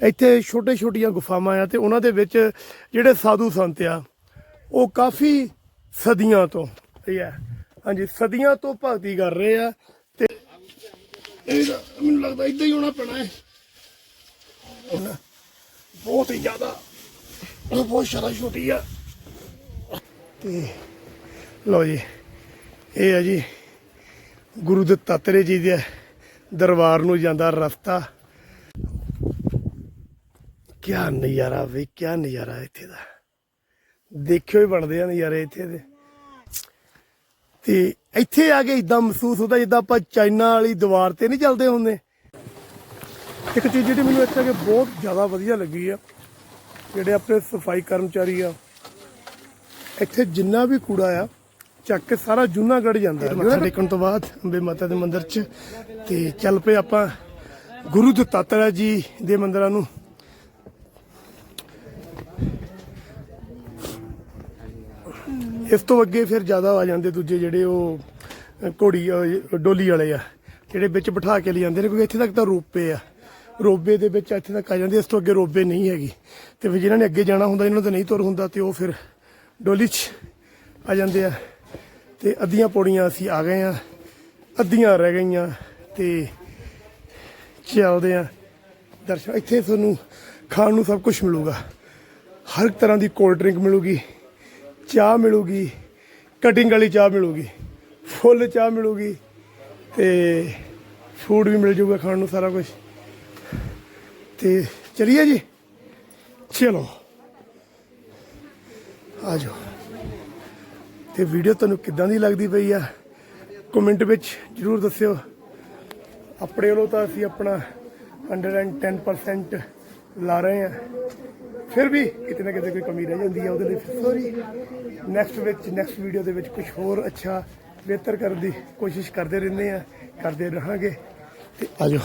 ਇੱਥੇ ਛੋਟੇ ਛੋਟੀਆਂ ਗੁਫਾਵਾਂ ਆ ਤੇ ਉਹਨਾਂ ਦੇ ਵਿੱਚ ਜਿਹੜੇ ਸਾਧੂ ਸੰਤ ਆ, ਉਹ ਕਾਫੀ ਸਦੀਆਂ ਤੋਂ ਇਹ ਹੈ? ਹਾਂਜੀ, ਸਦੀਆਂ ਤੋਂ ਭਗਤੀ ਕਰ ਰਹੇ ਆ ਤੇ ਇਹ ਮੈਨੂੰ ਲੱਗਦਾ ਇਦਾਂ ਹੀ ਹੋਣਾ ਪੈਣਾ ਹੈ। ਬਹੁਤ ਹੀ ਜ਼ਿਆਦਾ ਬਹੁਤ ਸ਼ਰਾ ਛੋਟੀ ਆ। ਤੇ ਲਓ ਜੀ, ਇਹ ਆ ਜੀ, ਗੁਰੂ ਦੇ ਤਾਤਰੇ ਜੀ ਦੇ ਦਰਬਾਰ ਨੂੰ ਜਾਂਦਾ ਰਸਤਾ। ਕਿਆ ਨਜ਼ਾਰਾ ਵੇ, ਕਿਆ ਨਜ਼ਾਰਾ ਇੱਥੇ ਦਾ। ਦੇਖਿਓ ਹੀ ਬਣਦੇ ਆ ਨਜ਼ਾਰੇ ਇੱਥੇ ਦੇ। ਤੇ ਇੱਥੇ ਆ ਕੇ ਇਦਾਂ ਮਹਿਸੂਸ ਹੁੰਦਾ ਜਿੱਦਾਂ ਆਪਾਂ ਚਾਈਨਾ ਵਾਲੀ ਦੀਵਾਰ ਤੇ ਨਹੀਂ ਚੱਲਦੇ ਹੁੰਦੇ। ਇੱਕ ਚੀਜ਼ ਜਿਹੜੀ ਮੈਨੂੰ ਇੱਥੇ ਆ ਕੇ ਬਹੁਤ ਜ਼ਿਆਦਾ ਵਧੀਆ ਲੱਗੀ ਆ, ਜਿਹੜੇ ਆਪਣੇ ਸਫ਼ਾਈ ਕਰਮਚਾਰੀ ਆ, ਇੱਥੇ ਜਿੰਨਾ ਵੀ ਕੂੜਾ ਆ, ਚੱਕ ਕੇ ਸਾਰਾ ਜੂਨਾਗੜ੍ਹ ਜਾਂਦਾ। ਹੈ ਮੱਥਾ ਟੇਕਣ ਤੋਂ ਬਾਅਦ ਅੰਬੇ ਮਾਤਾ ਦੇ ਮੰਦਿਰ 'ਚ। ਤੇ ਚੱਲ ਪਏ ਆਪਾਂ ਗੁਰੂ ਦਤਾਤਰਾ ਜੀ ਦੇ ਮੰਦਿਰਾਂ ਨੂੰ। ਇਸ ਤੋਂ ਅੱਗੇ ਫਿਰ ਜ਼ਿਆਦਾ ਆ ਜਾਂਦੇ ਦੂਜੇ ਜਿਹੜੇ ਉਹ ਘੋੜੀ ਡੋਲੀ ਵਾਲੇ ਆ, ਜਿਹੜੇ ਵਿੱਚ ਬਿਠਾ ਕੇ ਲੈ ਜਾਂਦੇ ਨੇ, ਕਿਉਂਕਿ ਇੱਥੇ ਤੱਕ ਤਾਂ ਰੋਪੇ ਆ। ਰੋਬੇ ਦੇ ਵਿੱਚ ਇੱਥੇ ਤੱਕ ਆ ਜਾਂਦੇ, ਇਸ ਤੋਂ ਅੱਗੇ ਰੋਬੇ ਨਹੀਂ ਹੈਗੀ। ਤੇ ਫਿਰ ਜਿਨ੍ਹਾਂ ਨੇ ਅੱਗੇ ਜਾਣਾ ਹੁੰਦਾ, ਜਿਹਨਾਂ ਨੂੰ ਤਾਂ ਨਹੀਂ ਤੁਰ ਹੁੰਦਾ, ਤੇ ਉਹ ਫਿਰ ਡੋਲੀ 'ਚ ਆ ਜਾਂਦੇ ਆ। ਤੇ ਅੱਧੀਆਂ ਪੌੜੀਆਂ ਅਸੀਂ ਆ ਗਏ ਆ, ਅੱਧੀਆਂ ਰਹਿ ਗਈਆਂ, ਤੇ ਚੱਲਦੇ ਆ। ਦਰਸ਼ਨ, ਇੱਥੇ ਤੁਹਾਨੂੰ ਖਾਣ ਨੂੰ ਸਭ ਕੁਝ ਮਿਲੂਗਾ। ਹਰ ਤਰ੍ਹਾਂ ਦੀ ਕੋਲਡ ਡਰਿੰਕ ਮਿਲੂਗੀ। ਚਾਹ ਮਿਲੂਗੀ ਕਟਿੰਗ ਵਾਲੀ ਚਾਹ ਮਿਲੂਗੀ, ਫੁੱਲ ਚਾਹ ਮਿਲੂਗੀ ਤੇ ਫੂਡ ਵੀ ਮਿਲ ਜਾਊਗਾ ਖਾਣ ਨੂੰ ਸਾਰਾ ਕੁਝ ਤੇ ਚਲਿਏ ਜੀ? ਚਲੋ। ਆ ਜਾਓ। ਤੇ ਵੀਡੀਓ ਤੁਹਾਨੂੰ ਕਿੱਦਾਂ ਦੀ ਲੱਗਦੀ ਪਈ ਆ? ਕਮੈਂਟ ਵਿੱਚ ਜਰੂਰ ਦੱਸਿਓ। ਆਪਣੇ ਵੱਲੋਂ ਤਾਂ ਅਸੀਂ ਆਪਣਾ 110% ਲਾ ਰਹੇ ਆ ਫਿਰ ਵੀ ਕਿਤੇ ਨਾ ਕਿਤੇ ਕੋਈ ਕਮੀ ਰਹਿ ਜਾਂਦੀ ਹੈ ਉਹਦੇ ਲਈ ਸੌਰੀ ਨੈਕਸਟ ਵਿੱਚ ਨੈਕਸਟ ਵੀਡੀਓ ਦੇ ਵਿੱਚ ਕੁਝ ਹੋਰ ਅੱਛਾ, ਬਿਹਤਰ ਕਰਨ ਦੀ ਕੋਸ਼ਿਸ਼ ਕਰਦੇ ਰਹਿੰਦੇ ਆ, ਕਰਦੇ ਰਹਾਂਗੇ। ਤੇ ਆਜੋ।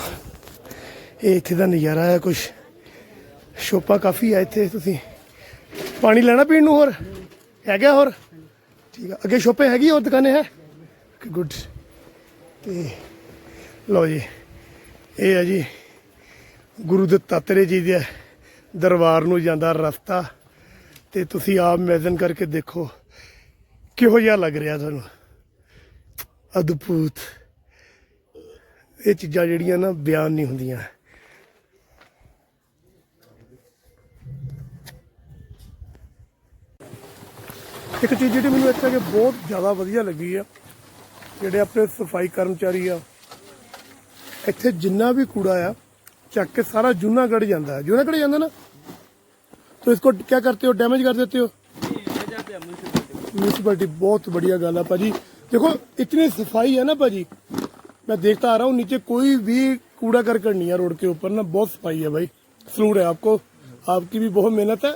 ਇਹ ਇੱਥੇ ਦਾ ਨਜ਼ਾਰਾ ਹੈ ਕੁਝ ਸ਼ੋਪਾ ਕਾਫੀ ਆ ਇੱਥੇ ਤੁਸੀਂ। ਪਾਣੀ ਲੈਣਾ ਪੀਣ ਨੂੰ ਹੋਰ? ਹੈਗਾ ਹੋਰ? ਠੀਕ ਆ। ਅੱਗੇ ਸ਼ੋਪੇ ਹੈਗੀ ਹੋਰ ਦੁਕਾਨੇ ਹੈ? ਗੁੱਡ ਤੇ ਲਓ ਜੀ। ਇਹ ਆ ਜੀ ਗੁਰੂ ਦੇ ਤਾਤਰੇ ਜੀ ਦੇ ਦਰਬਾਰ ਨੂੰ ਜਾਂਦਾ ਰਸਤਾ ਤੇ ਤੁਸੀਂ ਆਪ ਇਮੇਜਿਨ ਕਰਕੇ ਦੇਖੋ, ਕਿਹੋ ਜਿਹਾ ਲੱਗ ਰਿਹਾ ਤੁਹਾਨੂੰ। ਅਦਭੁਤ। ਇਹ ਚੀਜ਼ਾਂ ਜਿਹੜੀਆਂ ਨਾ ਬਿਆਨ ਨਹੀਂ ਹੁੰਦੀਆਂ। ਇੱਕ ਚੀਜ਼ ਜਿਹੜੀ ਮੈਨੂੰ ਇੱਥੇ ਆ ਬਹੁਤ ਜ਼ਿਆਦਾ ਵਧੀਆ ਲੱਗੀ ਆ, ਜਿਹੜੇ ਆਪਣੇ ਸਫ਼ਾਈ ਕਰਮਚਾਰੀ ਆ, ਇੱਥੇ ਜਿੰਨਾ ਵੀ ਕੂੜਾ ਆ चक के सारा जूनागढ़ जाता है जूनागढ़ जाता ना तो इसको क्या करते हो डैमेज कर देते हो म्यूनसिपलिटी बहुत बढ़िया गल है भाजी देखो इतनी सफ़ाई है ना भाजी मैं देखता आ रहा हूँ नीचे कोई भी कूड़ा करकट नहीं है रोड के ऊपर ना बहुत सफ़ाई है भाई सलूट है आपको आपकी भी बहुत मेहनत है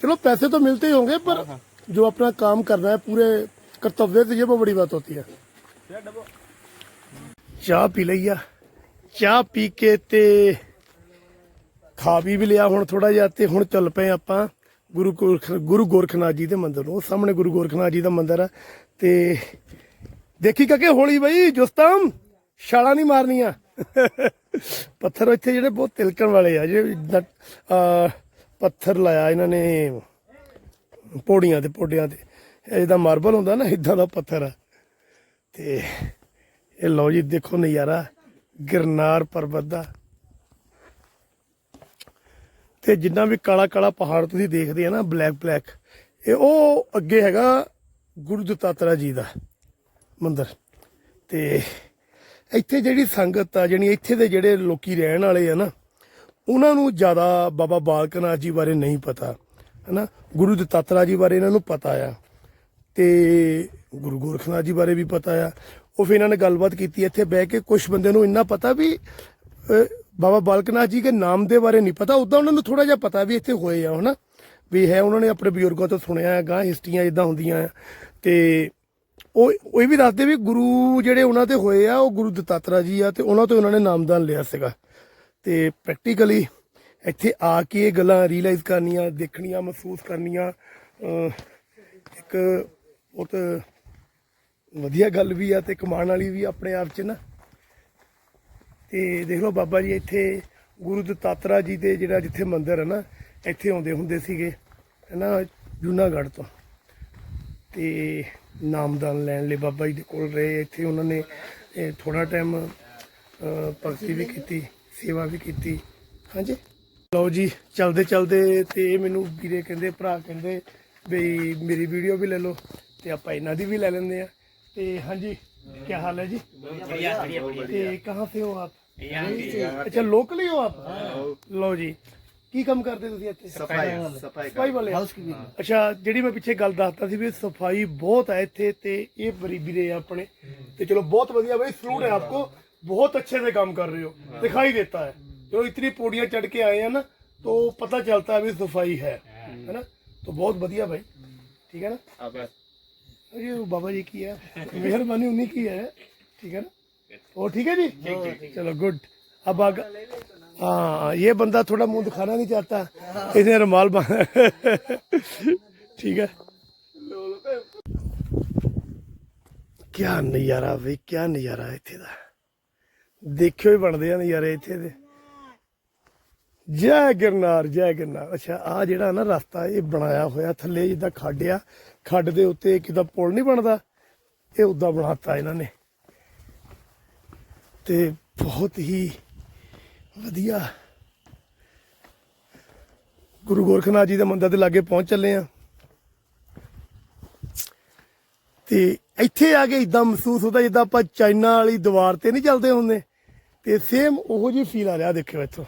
चलो पैसे तो मिलते ही होंगे पर जो अपना काम करना है पूरे कर्तव्य से ये बहुत बड़ी बात होती है चाह पी लिया ਚਾਹ ਪੀ ਕੇ ਤੇ ਖਾ ਵੀ ਲਿਆ ਹੁਣ ਥੋੜਾ ਜਿਹਾ ਤੇ ਹੁਣ ਚੱਲ ਪਏ ਆਪਾਂ ਗੁਰੂ ਗੋਰਖ, ਗੁਰੂ ਗੋਰਖਨਾਥ ਜੀ ਦੇ ਮੰਦਿਰ ਨੂੰ। ਉਹ ਸਾਹਮਣੇ ਗੁਰੂ ਗੋਰਖਨਾਥ ਜੀ ਦਾ ਮੰਦਿਰ ਆ ਤੇ ਦੇਖੀ ਕਾਕੇ ਹੌਲੀ ਬਈ, ਜੁਸਤਮ, ਛਾਲਾਂ ਨਹੀਂ ਮਾਰਨੀਆਂ। ਪੱਥਰ ਇੱਥੇ ਜਿਹੜੇ ਬਹੁਤ ਤਿਲਕਣ ਵਾਲੇ ਆ, ਜਿਹੜੇ ਨਟ- ਪੱਥਰ ਲਾਇਆ ਇਹਨਾਂ ਨੇ ਪੌੜੀਆਂ ਤੇ ਪੌੜੀਆਂ ਤੇ। ਇਹਦਾ ਮਾਰਬਲ ਹੁੰਦਾ ਨਾ ਇਦਾਂ ਦਾ ਪੱਥਰ ਆ। ਤੇ ਇਹ ਲਓ ਜੀ, ਦੇਖੋ ਨਜ਼ਾਰਾ। ਗਿਰਨਾਰ ਪਰਬਤ ਦਾ। ਤੇ ਜਿੰਨਾ ਵੀ ਕਾਲਾ ਕਾਲਾ ਪਹਾੜ ਤੁਸੀਂ ਦੇਖਦੇ ਆ ਨਾ, ਬਲੈਕ ਬਲੈਕ, ਇਹ ਉਹ ਅੱਗੇ ਹੈਗਾ ਗੁਰੂ ਦਤਾਤਰਾ ਜੀ ਦਾ ਮੰਦਿਰ। ਤੇ ਇੱਥੇ ਜਿਹੜੀ ਸੰਗਤ ਆ ਜਿਹੜੀ ਇੱਥੇ ਦੇ ਜਿਹੜੇ ਲੋਕੀ ਰਹਿਣ ਵਾਲੇ ਆ ਨਾ, ਉਹਨਾਂ ਨੂੰ ਜ਼ਿਆਦਾ ਬਾਬਾ ਬਾਲਕ ਨਾਥ ਜੀ ਬਾਰੇ ਨਹੀਂ ਪਤਾ, ਹਨਾ? ਗੁਰੂ ਦਤਾਤਰਾ ਜੀ ਬਾਰੇ ਇਹਨਾਂ ਨੂੰ ਪਤਾ ਆ। ਤੇ ਗੁਰੂ ਗੋਰਖਨਾਥ ਜੀ ਬਾਰੇ ਵੀ ਪਤਾ ਆ। ਉਹ ਫਿਰ ਇਹਨਾਂ ਨੇ ਗੱਲਬਾਤ ਕੀਤੀ ਇੱਥੇ ਬਹਿ ਕੇ ਕੁਝ ਬੰਦੇ ਨੂੰ ਇੰਨਾ ਪਤਾ ਵੀ ਅਹ, ਬਾਬਾ ਬਾਲਕਨਾਥ ਜੀ ਦੇ ਨਾਮ ਦੇ ਬਾਰੇ ਨਹੀਂ ਪਤਾ ਉਦਾਂ ਉਹਨਾਂ ਨੂੰ ਥੋੜਾ ਜਿਹਾ ਪਤਾ ਵੀ ਇੱਥੇ ਹੋਏ ਆ ਹਨਾ? ਵੀ ਹੈ ਉਹਨਾਂ ਨੇ ਆਪਣੇ ਬਜ਼ੁਰਗਾਂ ਤੋਂ ਸੁਣਿਆ ਹੈ ਗਾਂ ਹਿਸਟਰੀਆਂ ਇਦਾਂ ਹੁੰਦੀਆਂ ਆ। ਤੇ ਉਹ ਉਹ ਇਹ ਵੀ ਦੱਸਦੇ ਵੀ ਗੁਰੂ ਜਿਹੜੇ ਉਹਨਾਂ ਤੇ ਹੋਏ ਆ ਉਹ ਗੁਰੂ ਦਤਾਤਰਾ ਜੀ ਆ ਤੇ ਉਹਨਾਂ ਤੋਂ ਉਹਨਾਂ ਨੇ ਨਾਮਦਾਨ ਲਿਆ ਸੀਗਾ। ਤੇ ਪ੍ਰੈਕਟੀਕਲੀ ਇੱਥੇ ਆ ਕੇ ਇਹ ਗੱਲਾਂ ਰੀਅਲਾਈਜ਼ ਕਰਨੀਆਂ ਦੇਖਣੀਆਂ ਮਹਿਸੂਸ ਕਰਨੀਆਂ ਅਹ, ਇੱਕ ਬਹੁਤ ਵਧੀਆ ਗੱਲ ਵੀ ਆ ਤੇ ਕਮਾਉਣ ਵਾਲੀ ਵੀ ਆਪਣੇ ਆਪ 'ਚ ਨਾ। ਤੇ ਦੇਖ ਲਓ ਬਾਬਾ ਜੀ, ਇੱਥੇ ਗੁਰੂ ਦਤਾਤਰਾ ਜੀ ਦੇ ਜਿਹੜਾ ਜਿੱਥੇ ਮੰਦਿਰ ਹੈ ਨਾ, ਇੱਥੇ ਆਉਂਦੇ ਹੁੰਦੇ ਸੀਗੇ ਹੈ ਨਾ ਜੂਨਾਗੜ੍ਹ ਤੋਂ। ਤੇ ਨਾਮਦਾਨ ਲੈਣ ਲਈ ਬਾਬਾ ਜੀ ਦੇ ਕੋਲ ਰਹੇ, ਇੱਥੇ ਉਹਨਾਂ ਨੇ ਥੋੜਾ ਟਾਈਮ ਭਗਤੀ ਵੀ ਕੀਤੀ, ਸੇਵਾ ਵੀ ਕੀਤੀ। ਹਾਂਜੀ। ਲਓ ਜੀ, ਚਲਦੇ ਚਲਦੇ ਤੇ ਮੈਨੂੰ ਵੀਰੇ ਕਹਿੰਦੇ, ਭਰਾ ਕਹਿੰਦੇ ਬਈ ਮੇਰੀ ਵੀਡੀਓ ਵੀ ਲੈ ਲਓ ਤੇ ਆਪਾਂ ਇਹਨਾਂ ਦੀ ਵੀ ਲੈ ਲੈਂਦੇ ਆ। ਤੇ ਹਾਂਜੀ ਕੀ ਹਾਲ ਹੈ ਜੀ बढ़िया बढ़िया बढ़िया ਤੇ ਕਹਾਂ ਸੇ ਹੋ ਆਪ यहाँ की ਅੱਛਾ ਲੋਕਲੀ ਹੋ ਆਪ ਲਓ ਜੀ ਕੀ ਕੰਮ ਕਰਦੇ ਤੁਸੀਂ ਇੱਥੇ सफाई सफाई ਸਫਾਈ ਵਾਲੇ ਅੱਛਾ ਜਿਹੜੀ ਮੈਂ ਪਿੱਛੇ ਗੱਲ ਦੱਸਤਾ ਸੀ ਵੀ ਸਫਾਈ ਬਹੁਤ ਹੈ ਇੱਥੇ ਤੇ ਇਹ ਬਰੀ ਵੀਰੇ ਆ ਆਪਣੇ ਤੇ ਚਲੋ ਬਹੁਤ ਵਧੀਆ ਬਈ ਸਲੂਟ ਹੈ ਆਪਕੋ बहुत अच्छे से काम कर रहे हो दिखाई देता है जो इतनी पौड़ियां चढ़ के आए हैं ना तो पता चलता है भी सफाई है है ना तो बहुत बढ़िया भाई ठीक है ना अब ये वो बाबा जी की है मेहरबानी उन्हीं की है ठीक है ना और ठीक है जी चलो गुड अब आगे हाँ ये बंदा थोड़ा मुंह दिखाना नहीं चाहता इसने रुमाल बांधा ठीक है क्या नज़ारा बई क्या नज़ारा है ਇੱਥੇ ਦਾ ਦੇਖਿਓ ਹੀ ਬਣਦੇ ਆ ਨਜ਼ਾਰੇ ਇੱਥੇ ਦੇ ਜੈ ਗਿਰਨਾਰ ਜੈ ਗਿਰਨਾਰ। ਅੱਛਾ ਆ ਜਿਹੜਾ ਨਾ ਰਸਤਾ ਇਹ ਬਣਾਇਆ ਹੋਇਆ, ਥੱਲੇ ਜਿੱਦਾਂ ਖੱਡ ਆ, ਖੱਡ ਦੇ ਉੱਤੇ ਕਿਦਾ ਪੁਲ ਨਹੀਂ ਬਣਦਾ? ਇਹ ਉਦਾਂ ਬਣਾਤਾ ਇਹਨਾਂ ਨੇ। ਤੇ ਬਹੁਤ ਹੀ ਵਧੀਆ ਗੁਰੂ ਗੋਰਖਨਾਥ ਜੀ ਦੇ ਮੰਦਰ ਦੇ ਲਾਗੇ ਪਹੁੰਚ ਚੱਲੇ ਆ। ਤੇ ਇੱਥੇ ਆ ਕੇ ਇਦਾਂ ਮਹਿਸੂਸ ਹੁੰਦਾ ਜਿੱਦਾਂ ਆਪਾਂ ਚਾਈਨਾ ਵਾਲੀ ਦੀਵਾਰ ਤੇ ਨਹੀਂ ਚੱਲਦੇ ਹੁੰਦੇ। ਤੇ ਸੇਮ ਉਹੋ ਜਿਹੀ ਫੀਲ ਆ ਰਿਹਾ ਦੇਖਿਓ ਇੱਥੋਂ।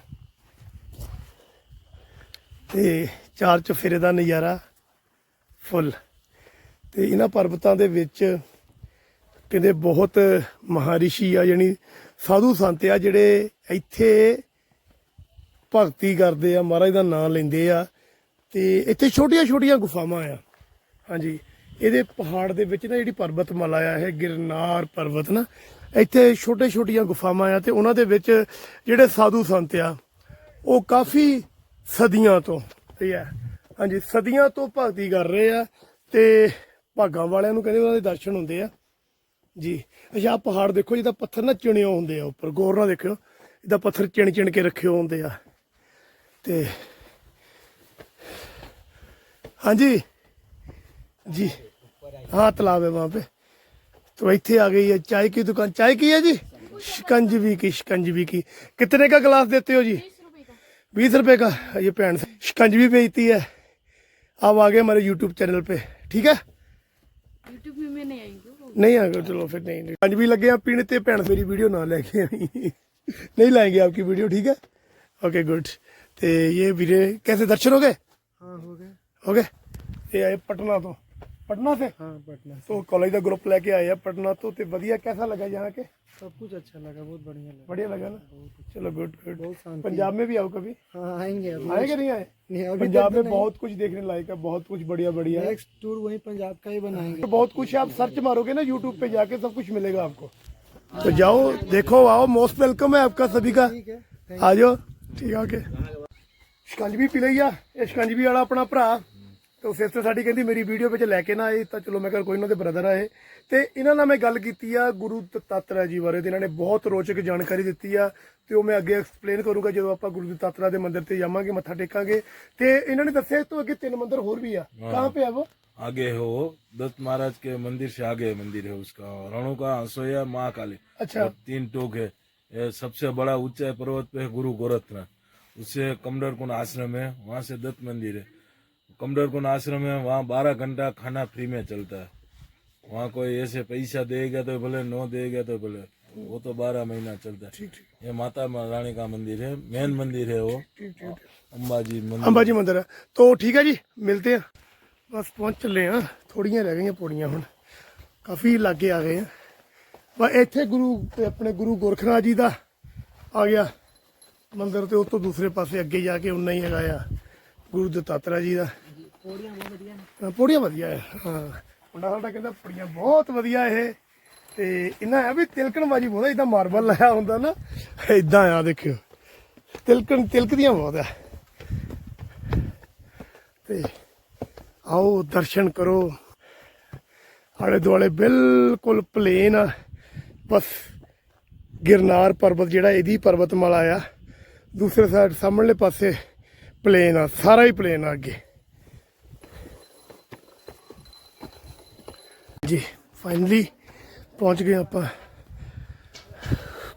ਤੇ ਚਾਰ ਚਫੇਰੇ ਦਾ ਨਜ਼ਾਰਾ ਫੁੱਲ। ਤੇ ਇਹਨਾਂ ਪਰਬਤਾਂ ਦੇ ਵਿੱਚ ਕਹਿੰਦੇ ਬਹੁਤ ਮਹਾਰਿਸ਼ੀ ਆ ਜਾਣੀ ਸਾਧੂ ਸੰਤ ਆ, ਜਿਹੜੇ ਇੱਥੇ ਭਗਤੀ ਕਰਦੇ ਆ, ਮਹਾਰਾਜ ਦਾ ਨਾਮ ਲੈਂਦੇ ਆ। ਤੇ ਇੱਥੇ ਛੋਟੀਆਂ ਛੋਟੀਆਂ ਗੁਫਾਵਾਂ ਆ। ਹਾਂਜੀ, ਇਹਦੇ ਪਹਾੜ ਦੇ ਵਿੱਚ ਨਾ ਜਿਹੜੀ ਪਰਬਤਮਾਲਾ ਆ, ਇਹ ਗਿਰਨਾਰ ਪਰਬਤ ਨਾ, ਇੱਥੇ ਛੋਟੇ ਛੋਟੀਆਂ ਗੁਫਾਵਾਂ ਆ, ਤੇ ਉਹਨਾਂ ਦੇ ਵਿੱਚ ਜਿਹੜੇ ਸਾਧੂ ਸੰਤ ਆ, ਉਹ ਕਾਫੀ ਸਦੀਆਂ ਤੋਂ ਇਹ ਹੈ ਹਾਂਜੀ ਸਦੀਆਂ ਤੋਂ ਭਗਤੀ ਕਰ ਰਹੇ ਆ ਤੇ ਭਾਗਾਂ ਵਾਲਿਆਂ ਨੂੰ ਕਹਿੰਦੇ ਉਹਨਾਂ ਦੇ ਦਰਸ਼ਨ ਹੁੰਦੇ ਆ ਜੀ ਅੱਛਾ ਆਹ ਪਹਾੜ ਦੇਖੋ ਜਿਹਦਾ ਪੱਥਰ ਨਾ ਚਿਣਿਓ ਹੁੰਦੇ ਆ ਉੱਪਰ ਗੌਰ ਨਾਲ ਦੇਖਿਓ ਇਹਦਾ ਪੱਥਰ ਚਿਣ ਚਿਣ ਕੇ ਰੱਖਿਓ ਹੁੰਦੇ ਆ ਤੇ ਹਾਂਜੀ जी हाँ तालाब है वहाँ पे तो ਇੱਥੇ आ गई है चाय की दुकान चाय की है जी शिकंजवी की शिकंजवी की कितने का गिलास देते हो जी बीस रुपए का ये भैन से। शिकंजवी बेचती है। आप आ गए हमारे यूट्यूब चैनल पे। ठीक है? यूट्यूब में मैं नहीं हूँ। नहीं चलो फिर नहीं। पंज भी लगे हैं पीने ते भैन मेरी वीडियो ना लेके आई। नहीं लाएँगे आपकी वीडियो ठीक है? ओके गुड ते ये वीरे कैसे? दर्शन हो गए? हाँ हो गए। हो गए? ये आए पटना तो। पटना से हाँ पटना तो कॉलेज का ग्रुप लेके आए हैं पटना तो ते बढ़िया कैसा लगा यहाँ के सब कुछ अच्छा लगा बहुत बढ़िया लगा बढ़िया लगा ना चलो गुड गुड बहुत शांति पंजाब में भी आओ कभी हाँ आएंगे अभी आए कि नहीं आए नहीं अभी पंजाब तक में तो बहुत कुछ देखने लायक है बहुत कुछ बढ़िया बढ़िया है नेक्स्ट टूर वहीं पंजाब का ही बनाएंगे तो बहुत कुछ है आप सर्च मारोगे ना यूट्यूब पे जाके सब कुछ मिलेगा आपको तो जाओ देखो आओ मोस्ट वेलकम है आपका सभी का ठीक है ਆ ਜਾਓ ਠੀਕ ਆ ਕੇ ਸ਼ਿਕੰਜਵੀ ਪੀ ਲਈ ਆ ਇਹ ਸ਼ਿਕੰਜਵੀ ਵਾਲਾ ਆਪਣਾ ਭਰਾ ਤੇ ਉਹ ਸਿਸਟਰ ਸਾਡੀ ਕਹਿੰਦੀ ਮੇਰੀ ਵੀਡੀਓ ਵਿੱਚ ਲੈ ਕੇ ਨਾ ਆਏ ਤਾਂ ਚਲੋ ਮੈਂ ਕਿਹਾ ਕੋਈ ਇਹਨਾਂ ਦੇ ਬ੍ਰਦਰ ਆਏ ਤੇ ਇਹਨਾਂ ਨਾਲ ਮੈਂ ਗੱਲ ਕੀਤੀ ਆ ਗੁਰੂ ਦਤਾਤਰਾ ਜੀ ਬਾਰੇ ਤੇ ਇਹਨਾਂ ਨੇ ਬਹੁਤ ਰੋਚਕ ਜਾਣਕਾਰੀ ਦਿੱਤੀ ਆ ਤੇ ਉਹ ਮੈਂ ਅੱਗੇ ਐਕਸਪਲੇਨ ਕਰੂੰਗਾ ਜਦੋਂ ਆਪਾਂ ਗੁਰੂ ਦਤਾਤਰਾ ਦੇ ਮੰਦਿਰ ਤੇ ਜਾਵਾਂਗੇ ਮੱਥਾ ਟੇਕਾਂਗੇ ਤੇ ਇਹਨਾਂ ਨੇ ਦੱਸਿਆ ਇਸ ਤੋਂ ਅੱਗੇ ਤਿੰਨ ਮੰਦਿਰ ਹੋਰ ਵੀ ਆ ਕਹਾਂ पे है वो आगे है वो दत्त महाराज के मंदिर से आगे मंदिर है उसका रणु का हंसोया महाकाली अच्छा और तीन टोक है ये सबसे बड़ा ऊंचाई पर्वत पे है गुरु गोरखनाथ उससे कमडर कुंड आश्रम है वहाँ से दत्त मंदिर है कमडर कुंड आश्रम है वहाँ बारह घंटा खाना फ्री में चलता है वहाँ कोई ऐसे पैसा देगा तो भले नो देगा तो भले वो तो बारह महीना चलता है ये माता रानी का मंदिर है मेन मंदिर है वो अंबाजी मंदिर ਅੰਬਾਜੀ ਮੰਦਿਰ ਹੈ तो ठीक है जी मिलते हैं बस पहुंच ਚੱਲੇ ਆ ਥੋੜੀਆਂ ਰਹਿ ਗਈਆਂ ਪੌੜੀਆਂ ਹੁਣ ਕਾਫੀ ਲਾਗੇ ਆ ਗਏ ਆ ਬਸ ਇੱਥੇ ਗੁਰੂ ਤੇ ਆਪਣੇ ਗੁਰੂ ਗੋਰਖਨਾਥ ਜੀ ਦਾ ਆ ਗਿਆ ਮੰਦਿਰ ਤੇ ਉਸ ਤੋਂ ਦੂਸਰੇ ਪਾਸੇ ਅੱਗੇ ਜਾ ਕੇ ਉਨਾ ਹੀ ਹੈਗਾ ਆ ਗੁਰੂ ਦਤਾਤਰਾ ਜੀ ਦਾ ਹਾਂ, ਪੌੜੀਆਂ ਵਧੀਆ ਹੈ ਹਾਂ। ਮੁੰਡਾ ਸਾਡਾ ਕਹਿੰਦਾ ਪੌੜੀਆਂ ਬਹੁਤ ਵਧੀਆ ਇਹ। ਤੇ ਇਹਨਾਂ ਆ ਵੀ ਤਿਲਕਣ ਬਾਜੀ ਬਹੁਤ ਇਦਾਂ ਮਾਰਬਲ ਲਾਇਆ ਹੁੰਦਾ ਨਾ ਇਦਾਂ ਆ ਦੇਖਿਓ। ਤਿਲਕਣ ਤਿਲਕਦੀਆਂ ਬਹੁਤ ਆ। ਤੇ ਆਓ ਦਰਸ਼ਨ ਕਰੋ। ਆਲੇ ਦੁਆਲੇ ਬਿਲਕੁਲ ਪਲੇਨ ਆ। ਬਸ ਗਿਰਨਾਰ ਪਰਬਤ ਜਿਹੜਾ ਇਹਦੀ ਪਰਬਤਮਾਲਾ ਆ। ਦੂਸਰੇ ਸਾਈਡ ਸਾਹਮਣੇ ਪਾਸੇ ਪਲੇਨ ਆ ਸਾਰਾ ਹੀ ਪਲੇਨ ਆ ਅੱਗੇ। ਜੀ ਫਾਈਨਲੀ ਪਹੁੰਚ ਗਏ ਆਪਾਂ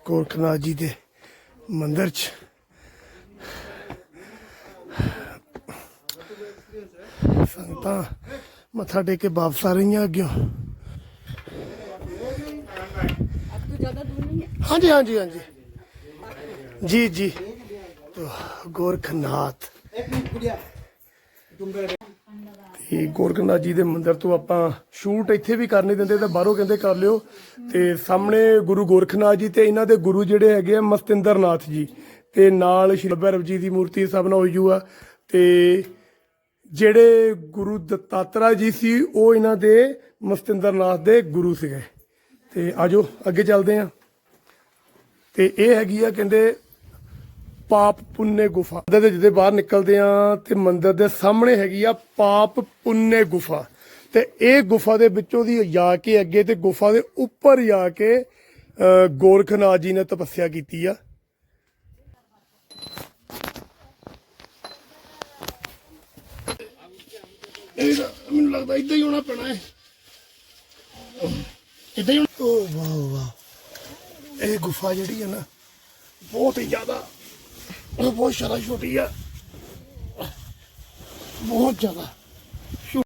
ਗੋਰਖਨਾਥ ਜੀ ਦੇ ਮੰਦਿਰ 'ਚ ਸੰਗਤਾਂ ਮੱਥਾ ਟੇਕ ਕੇ ਵਾਪਸ ਆ ਰਹੀਆਂ ਅੱਗਿਓਂ अब तो ज्यादा दूर नहीं है ਹਾਂਜੀ ਹਾਂਜੀ ਹਾਂਜੀ ਜੀ ਜੀ ਤੋ ਗੋਰਖਨਾਥ ਤੇ ਗੋਰਖਨਾਥ ਜੀ ਦੇ ਮੰਦਿਰ ਤੋਂ ਆਪਾਂ ਸ਼ੂਟ ਇੱਥੇ ਵੀ ਕਰਨੇ ਦਿੰਦੇ ਤੇ ਬਾਹਰੋਂ ਕਹਿੰਦੇ ਕਰ ਲਿਓ। ਤੇ ਸਾਹਮਣੇ ਗੁਰੂ ਗੋਰਖਨਾਥ ਜੀ ਤੇ ਇਹਨਾਂ ਦੇ ਗੁਰੂ ਜਿਹੜੇ ਹੈਗੇ ਆ, ਮਸਤਿੰਦਰਨਾਥ ਜੀ। ਤੇ ਨਾਲ ਸ਼੍ਰੀ ਭੈਰਵ ਜੀ ਦੀ ਮੂਰਤੀ ਸਭ ਨਾਲ ਹੋਈ ਆ। ਤੇ ਜਿਹੜੇ ਗੁਰੂ ਦਤਾਤਰਾ ਜੀ ਸੀ, ਉਹ ਇਹਨਾਂ ਦੇ ਮਸਤਿੰਦਰਨਾਥ ਦੇ ਗੁਰੂ ਸੀਗੇ। ਤੇ ਆਜੋ, ਅੱਗੇ ਚੱਲਦੇ ਆਂ। ਤੇ ਇਹ ਹੈਗੀ ਆ, ਕਹਿੰਦੇ ਪਾਪ ਪੁੰਨੇ ਗੁਫਾ। ਦੇ ਜਿੱਦੇ ਬਾਹਰ ਨਿਕਲਦੇ ਆ ਤੇ ਮੰਦਿਰ ਦੇ ਸਾਹਮਣੇ ਹੈਗੀ ਆ ਪਾਪ ਪੁੰਨੇ ਗੁਫਾ। ਤੇ ਇਹ ਗੁਫਾ ਦੇ ਵਿੱਚੋਂ ਦੀ ਜਾ ਕੇ ਅੱਗੇ ਤੇ ਗੁਫਾ ਦੇ ਉੱਪਰ ਜਾ ਕੇ ਗੋਰਖਨਾਥ ਜੀ ਨੇ ਤਪੱਸਿਆ ਕੀਤੀ ਆ। ਇਹ ਮੈਨੂੰ ਲੱਗਦਾ ਇਦਾਂ ਹੀ ਹੋਣਾ ਪੈਣਾ ਹੈ ਇਦਾਂ ਹੀ ਓ ਵਾਹ ਵਾਹ ਇਹ ਗੁਫਾ ਜਿਹੜੀ ਹੈ ਨਾ, ਬਹੁਤ ਹੀ ਜ਼ਿਆਦਾ ਬਹੁਤ ਜ਼ਿਆਦਾ ਛੋਟੀ ਆ। ਬਹੁਤ ਜ਼ਿਆਦਾ।